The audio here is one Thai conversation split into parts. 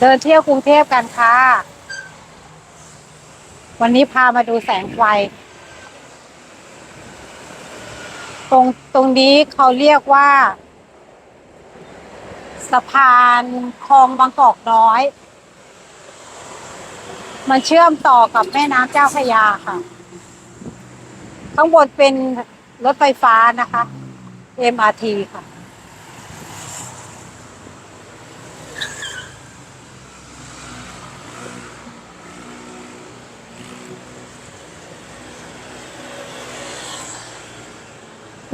เดินเที่ยวกรุงเทพกันค่ะ วันนี้พามาดูแสงไฟ ตรงตรงนี้เขาเรียกว่า สะพานคลองบางกอกน้อย มันเชื่อมต่อกับแม่น้ำเจ้าพระยาค่ะ ข้างบนเป็นรถไฟฟ้านะคะ MRT ค่ะ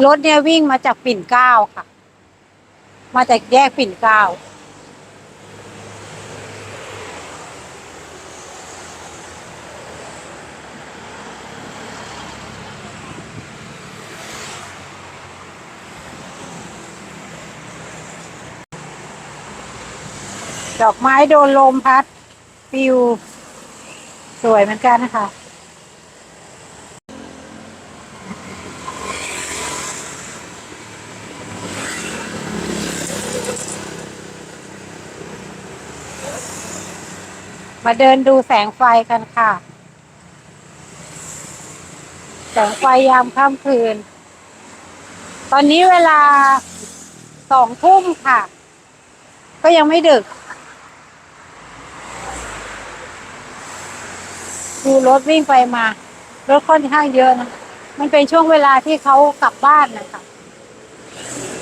รถเนี่ยวิ่งมาจากปิ่นเกล้าค่ะ มาจากแยกปิ่นเกล้าดอกไม้โดนลมพัด ปิว สวยเหมือนกันนะคะ มาเดินดูแสงไฟกันค่ะ แสงไฟยามค่ำคืน ตอนนี้เวลาสองทุ่มค่ะ ก็ยังไม่ดึก ดูรถวิ่งไปมา รถค่อนข้างเยอะนะ มันเป็นช่วงเวลาที่เขากลับบ้านนะคะ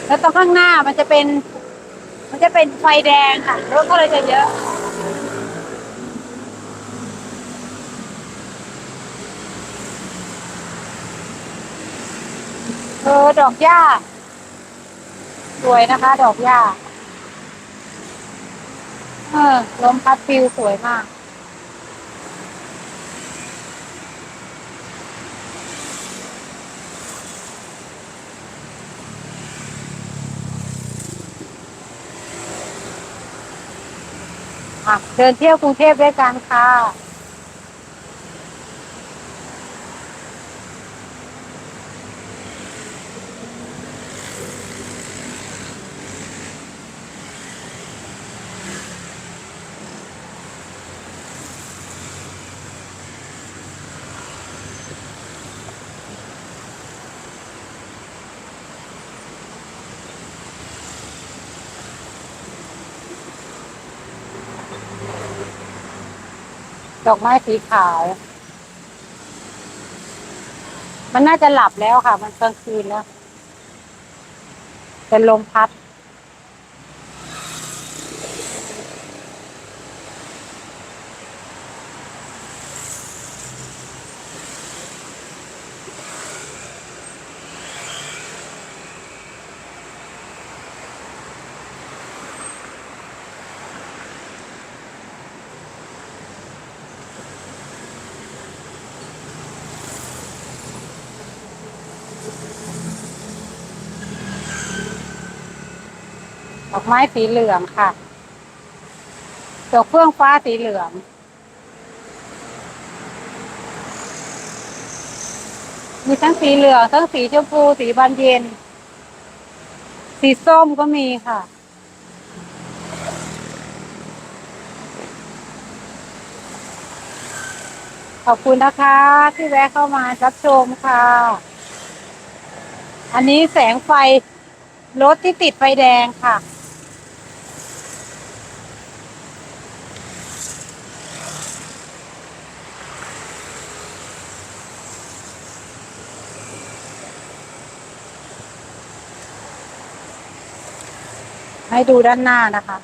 แล้วตรงข้างหน้ามันจะเป็น มันจะเป็นไฟแดงค่ะ รถก็เลยจะเยอะ ออดอกหญ้า สวยนะคะ ดอกหญ้า เออลมพัดฟิวสวยมาก เดินเที่ยวกรุงเทพด้วยกันค่ะ ดอกไม้สีขาว มันน่าจะหลับแล้วค่ะ มันกลางคืนแล้วเป็นลมพัด ดอกไม้สีเหลืองค่ะ ดอกเฟื่องฟ้าสีเหลือง มีทั้งสีเหลืองทั้งสีชมพูสีบานเย็น สีส้มก็มีค่ะ ขอบคุณนะคะ ที่แวะเข้ามารับชมค่ะ อันนี้แสงไฟรถที่ติดไฟแดงค่ะ ให้ดูด้านหน้านะคะ